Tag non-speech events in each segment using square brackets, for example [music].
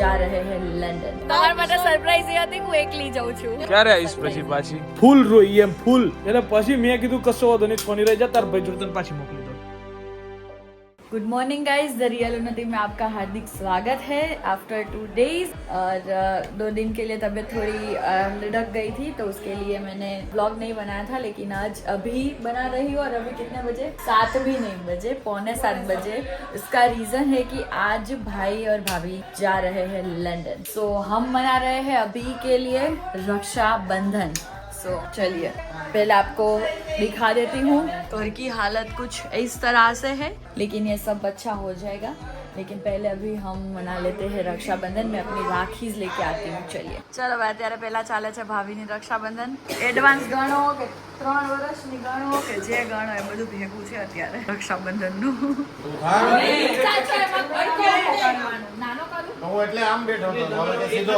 જા રહે હે લંડન. તમારા માટે સરપ્રાઈઝ એ હતી હું એકલી જઉં છું. ક્યારે આવીશ પછી પાછી? ફૂલ રોઈ એમ ફૂલ. એટલે પછી મેં કીધું કશો વાંધો નહીં છોની રહી જા તાર ભાઈ જોડે પાછી મોકલી. Good morning guys the real Unnati में आपका हार्दिक स्वागत है आफ्टर टू डेज़ और दो दिन के लिए तबीयत थोड़ी लुढ़क गई थी तो उसके लिए मैंने ब्लॉग नहीं बनाया था, लेकिन आज अभी बना रही हूँ और अभी कितने बजे? सात भी नहीं बजे, पौने सात बजे। इसका रीजन है कि आज भाई और भाभी जा रहे हैं लंदन सो हम मना रहे हैं अभी के लिए रक्षाबंधन. सो चलिए, पहले आपको दिखा देती हूँ घर की हालत कुछ इस तरह से है लेकिन ये सब अच्छा हो जाएगा लेकिन पहले अभी हम मना लेते हैं रक्षाबंधन में अपनी राखी लेके आती हूँ चलिए चलो ભાઈ અત્યારે પહેલા ચાલે છે ભાભીની રક્ષાબંધન એડવાન્સ ગણો કે ત્રણ વર્ષની ગણો કે જે ગણો એ બધું ભેગું છે અત્યારે રક્ષાબંધનનું નાનો કરું હું એટલે આમ બેઠો હતો હવે કે સીધો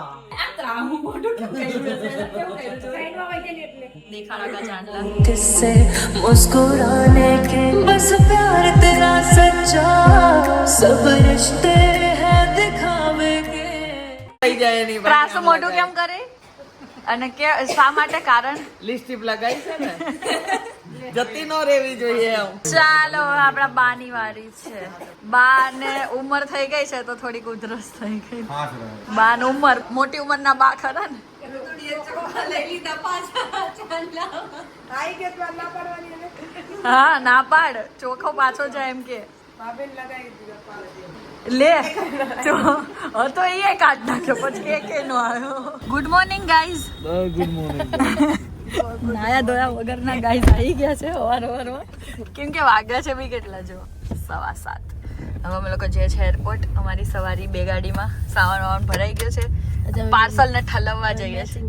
किससे मुस्कुराने के बस प्यार तेरा सच्चा सब रिश्ते हैं दिखावे के ત્રાસો મોઢું કેમ કરે અને કે શા માટે કારણ લિપસ્ટિક લગાવી છે ને જતી ન રહેવી જોઈએ એમ ચાલો હવે આપણા બાની વારી છે બા ને ઉંમર થઈ ગઈ છે તો થોડીક ઉધરસ થઈ ગઈ હાથ રહે બા ની ઉંમર મોટી ઉંમરના બા ખરા ને હા ના પાડ ચોખ્ખો પાછો જાય એમ કે. લે તો હવે તો એ કાઢ નાખ્યો પછી કે કે નો આવ્યો good morning guys good morning નાયા ધોયા વગરના ગાઈઝ આવી ગયા છે અવાર અવારમાં કેમ કે વાગ્યા છે બી કેટલા જો સવા સાત. હવે અમે લોકો જે છે એરપોર્ટ અમારી સવારી બે ગાડીમાં સામાન વામાન ભરાઈ ગયો છે. પાર્સલ ને ઠલવવા જઈએ છે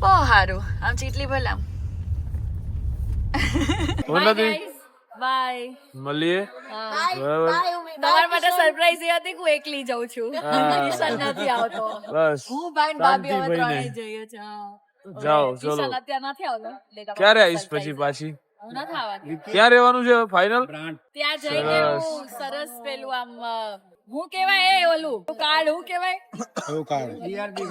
બહુ સારું. આમ ચીટલી ભલે આમ. બાય મળીએ. બરાબર. તમારા માટે સરપ્રાઈઝ એ હતી હું એકલી જાઉં છું? [laughs] કિશન નથી આવતો. બસ. હું ભાઈ ભાભી હવે શાંતિભાઈને. જઈએ છે જાઓ ચલો. અત્યારે નથી આવતો? ક્યારે આવીશ પછી. પાછી? ક્યાં રહેવાનું છે? ફાઇનલ ત્યાં જઈને સરસ. સરસ પેલું આમ હું કેવાય એ ઓલું કાર્ડ હું કેવાય કયું કાર્ડ બીઆરપી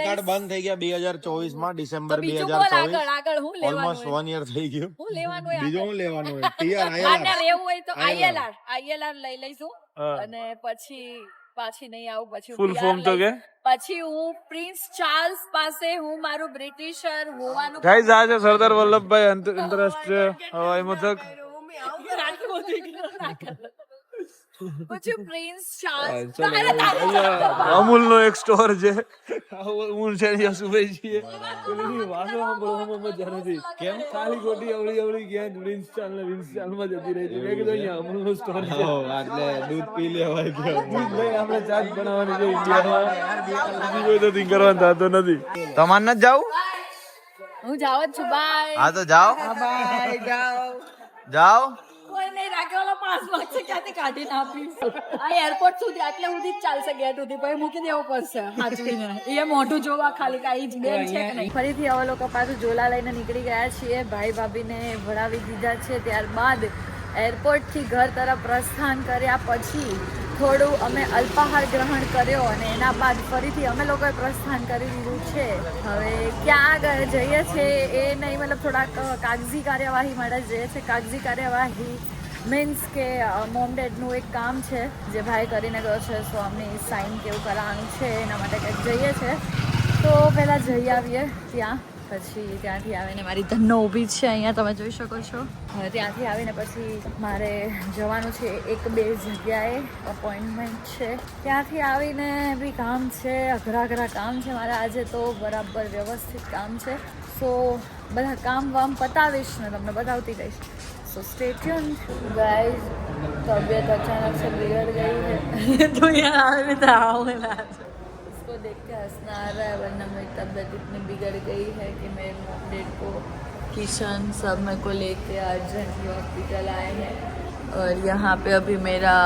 કાર્ડ. બંધ થઈ ગયા બે હજાર ચોવીસમાં ડિસેમ્બર બે હજાર આગળ હું ઓલમોસ્ટ વન યર થઈ ગયું હું લેવાનું હોય બીજું આગળ? લેવાનું હોય ટીઆર આઈએલઆર એવું હોય તો આઈએલઆર આઈએલઆર લઈ લઈશું અને પછી પાછી નહીં આવું પછી ફૂલ ફોર્મ તો કે? પછી હું પ્રિન્સ ચાર્લ્સ પાસે હું મારું બ્રિટિશર હોવાનું ગાઈઝ આજે છે સરદાર વલ્લભભાઈ આંતરરાષ્ટ્રીય હવાઈ મથક અમૂલ નો એક સ્ટોર છે. હું છે યશુભાઈ છીએ પેલી વાસો સાંભળવામાં મજા નથી. કેમ? ખાલી ખોટી અવળી અવળી ક્યાંક પ્રિન્સ ચાલ ને વિન્સ ચાલમાં જતી રહી છે. મેં કીધું અહીંયા અમૂલ નો સ્ટોર છે. એટલે દૂધ પી લેવાય ગયો દૂધ લઈને આપણે ચા બનાવવાની છે ઇન્ડિયામાં બીજી કોઈ તો થિંક કરવાનું થતો નથી. તમારે ન જાવ હું જાવ છું. બાય હા તો જાઓ. બાય જાઓ. જાઓ. રાખે ઓલો પાસ ક્યાંથી કાઢીને આપીશ? આ એરપોર્ટ સુધી આટલે સુધી જ ચાલશે ગેટ સુધી પછી મૂકી દેવો પડશે. હાચવીને. એ મોઢું જોવા ખાલી કાંઈ જ બેન છે કે નહીં? ફરીથી હવે લોકો પાછું ઝોલા લઈને નીકળી ગયા છીએ. ભાઈ ભાભીને ભણાવી દીધા છે. ત્યારબાદ એરપોર્ટથી ઘર તરફ પ્રસ્થાન કર્યા પછી થોડું અમે અલ્પાહાર ગ્રહણ કર્યો અને એના બાદ ફરીથી અમે લોકોએ પ્રસ્થાન કરી દીધું છે. હવે ક્યાં આગળ જઈએ છે એ નહીં મતલબ થોડાક કાગજી કાગઝી કાર્યવાહી માટે જઈએ છે કાગઝી કાર્યવાહી મીન્સ કે મોમ ડેડનું એક કામ છે, જે ભાઈ કરીને ગયો છે સો અમને સાઇન કેવું કરાવવાનું છે, એના માટે કંઈક જઈએ છે. તો પહેલાં જઈ આવીએ ત્યાં, પછી ત્યાંથી આવીને મારી ધનનો ઊભી છે અહીંયા, તમે જોઈ શકો છો. ત્યાંથી આવીને પછી મારે જવાનું છે એક બે જગ્યાએ અપોઇન્ટમેન્ટ છે. ત્યાંથી આવીને બી કામ છે, અઘરા અઘરા કામ છે મારે આજે તો, બરાબર વ્યવસ્થિત કામ છે. સો બધા કામ વામ પતાવીશ ને તમને બતાવતી રહીશ. सो स्टे ट्यून्ड गाइस तबीयत अचानक से बिगड़ गई है। [laughs] तो यार मैं दाव में उसको देख के हंसना आ रहा है वरना मेरी तबीयत इतनी बिगड़ गई है कि मेरे डेट को किशन सब मेरे को लेके अर्जेंटली हॉस्पिटल आए हैं। और यहाँ पे अभी मेरा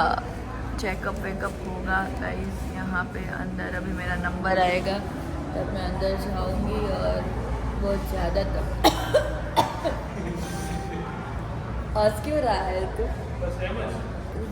चेकअप वेकअप होगा गाइस यहाँ पे अंदर अभी मेरा नंबर आएगा तब मैं अंदर जाऊँगी और बहुत ज़्यादा तब हंस क्यों रहा है तू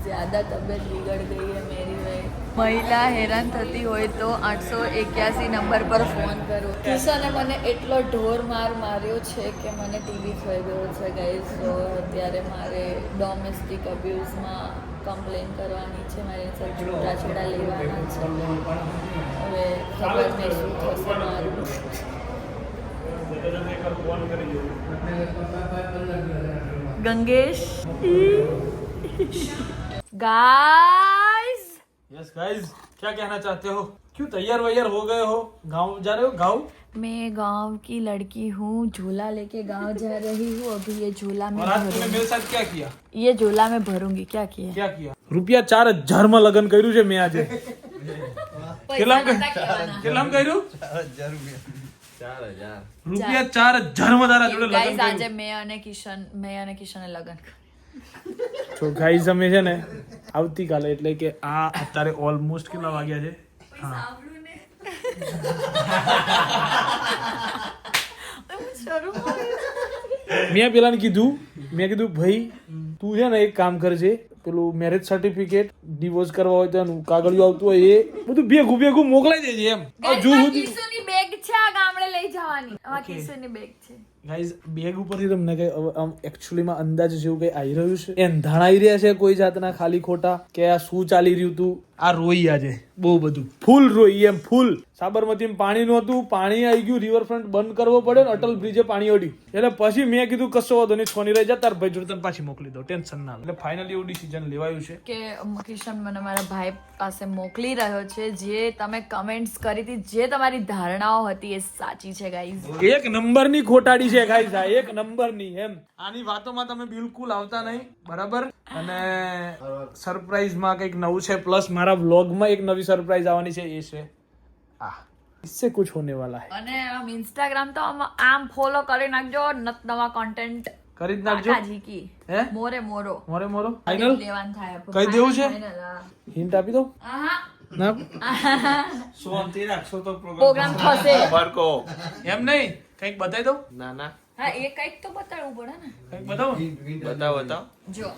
જ્યાદા તબિયત બિગડ ગઈ હે મેરી ભાઈ મહિલા હેરાન થતી હોય તો આઠસો એક્યાસી નંબર પર ફોન કરો કિશને મને એટલો ઢોર માર માર્યો છે કે મને ટીવી થઈ ગયો છે ગાઈઝ તો અત્યારે મારે ડોમેસ્ટિક અબ્યુઝમાં કમ્પ્લેન કરવાની છે મારી સાથે છૂટાછેડા લેવાના છે હવે ખબર નહીં શું થશે મારું गंगेश गाइस यस गाइस क्या कहना चाहते हो क्यों तैयार वैयार हो गए हो गांव जा रहे हो गांव मैं गांव की लड़की हूँ झूला लेके गांव जा रही हूँ अभी ये झूला में और आज तूने भरूंगी मेरे साथ क्या किया ये झूला में भरूंगी क्या किया क्या किया રૂપિયા ચાર હજાર માં લગ્ન કર્યું છે મેં આજે [laughs] કેટલામ કેટલામ કર્યું રૂપિયા ચાર હજાર. માં તારા જોડે લગ્ન આજે મેં અને કિશન મેં અને કિશને લગ્ન તો ગાઈઝ અમે છે ને આવતીકાલે એટલે કે આ અત્યારે ઓલમોસ્ટ કેટલા વાગ્યા છે? મેં પેલાને કીધું મેં કીધું ભાઈ તું છે ને એક કામ કરજે. પેલું મેરેજ સર્ટિફિકેટ ડિવોર્સ કરવા હોય તો એનું કાગળિયું આવતું હોય એ બધું ભેગું ભેગું મોકલાઈ દેજે એમ. જુ સુધી. લઈ આ કિશોરની બેગ છે ગાઈઝ બેગ ઉપરથી તમને કઈ આમ એકચ્યુઅલીમાં અંદાજ જેવું કઈ આવી રહ્યું છે? એ ધણાઈ આવી રહ્યા છે કોઈ જાતના ખાલી ખોટા કે આ શું ચાલી રહ્યું તું? આ રોઈ આજે બહુ બધું. ફૂલ રોઈ એમ ફૂલ. સાબરમતીમાં પાણી નહોતું પાણી આવી ગયું રિવરફ્રન્ટ બંધ કરવો પડે ને અટલ બ્રિજે પાણી અડ્યું એટલે પછી મેં કીધું કશો વાંધો નહીં છોની રહી જા તાર ભાઈ જોડે તને પાછી મોકલી દો ટેન્શન ના એટલે ફાઇનલી એવું ડિસિઝન લેવાયું છે. કે કિશન મને મારા ભાઈ પાસે મોકલી રહ્યો છે જે તમે કમેન્ટ્સ કરી હતી જે તમારી ધારણાઓ હતી એ સાચી છે ગાઈઝ એક નંબરની ખોટાડી છે ગાઈસ આ એક નંબરની એમ આની વાતોમાં તમે બિલકુલ આવતા નહીં બરાબર અને સરપ્રાઈઝમાં કંઈક નવું છે પ્લસ મારા વ્લોગમાં એક નવી સરપ્રાઈઝ આવવાની છે એ છે આ इससे कुछ होने वाला है અને આમ ઇન્સ્ટાગ્રામ તો આમ આમ ફોલો કરી નાખજો નત નવા કોન્ટેન્ટ કરી જ નાખજો કાકાજી કી હે મોરે મોરો મોરે મોરો ફાઇનલ લેવાનું થાય કઈ દેવું છે? Final, હા. હિન્ટ આપી દો આહા. ના પ્રોગ્રામ થશે એમ નહીં કંઈક બતાવી દો ના ના હા એ કઈક તો બતાડવું પડે ને કંઈક બતાવો બતાવો બતાવો જો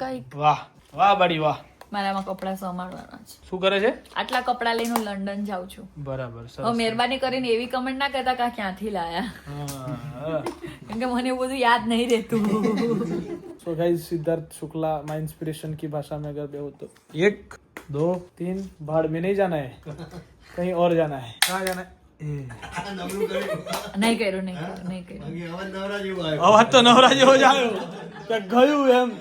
કઈક વાહ વાહ બાડી વાહ મારામાં કપડા સંભાળવાના છે શું કરે છે આટલા કપડા લઈને હું લંડન જાઉં છું બરાબર હવે સરસ મહેરબાની કરીને એવી કમેન્ટ ના કરતા કા ક્યાંથી લાયા હા કેમ કે મને એવું બધું યાદ નહીં રહેતું [laughs] so guys Siddharth Shukla my inspiration की भाषा में अगर हो तो एक दो तीन भाड़ में नहीं जाना है कहीं और जाना है कहाँ जाना है નહીં કર્યું નહીં નહીં કર્યું. અવાજ તો નવરા જેવો જ આવ્યો. ગયું એમ.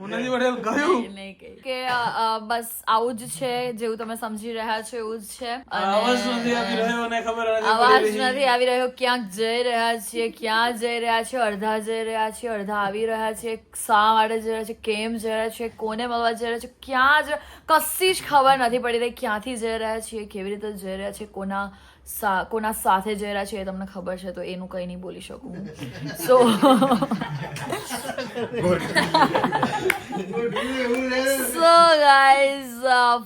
હું નથી પટેલ ગયું. નહીં કર્યું. કે અ, અ, બસ આવું જ છે જેવું તમે સમજી રહ્યા છો એવું જ છે. અવાજ નથી આવી રહ્યો ક્યાંક જઈ રહ્યા છીએ ક્યાં જઈ રહ્યા છીએ અડધા જઈ રહ્યા છીએ અડધા આવી રહ્યા છે શા માટે જઈ રહ્યા છે કેમ જઈ રહ્યા છે કોને મળવા જઈ રહ્યા છે ક્યાં જ કશી જ ખબર નથી પડી રહી ક્યાંથી જઈ રહ્યા છીએ કેવી રીતે જઈ રહ્યા છીએ કોના સા, કોના સાથે જઈ રહ્યા છે એ તમને ખબર છે, તો એનું કંઈ નહીં બોલી શકું સો સો ગાઈઝ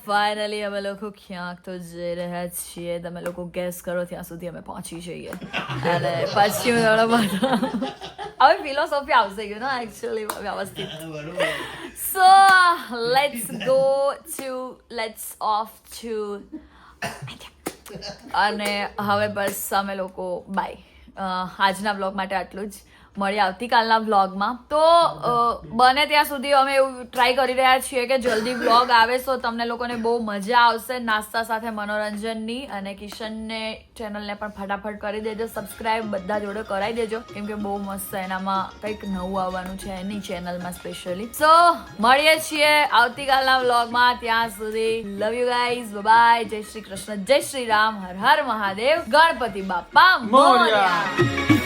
ફાઇનલી અમે લોકો ક્યાંક તો જઈ રહ્યા છીએ. તમે લોકો ગેસ કરો ત્યાં સુધી અમે પહોંચી જઈએ. અને પછી હું થોડો હવે ફિલોસોફી આવશે ગયું ના એકચ્યુઅલી વ્યવસ્થિત. So let's go to let's of to અને હવે બસ અમે લોકો બાય આજના બ્લોગ માટે આટલું જ. મળીએ આવતીકાલના વ્લોગમાં તો બને ત્યાં સુધી અમે એવું ટ્રાય કરી રહ્યા છીએ કે જલ્દી વ્લોગ આવે તો તમને લોકોને બહુ મજા આવશે. નાસ્તા સાથે મનોરંજનની અને કિશનને ચેનલને પણ ફટાફટ કરી દેજો. સબસ્ક્રાઈબ બધા જોડે કરાવી દેજો. કેમ કે બહુ મસ્ત એનામાં કંઈક નવું આવવાનું છે એની ચેનલમાં સ્પેશિયલી સો મળીએ છીએ આવતીકાલના વ્લોગમાં ત્યાં સુધી લવ યુ ગાઈઝ બાય જય શ્રી કૃષ્ણ. જય શ્રી રામ. હર હર મહાદેવ. ગણપતિ બાપા મોરયા.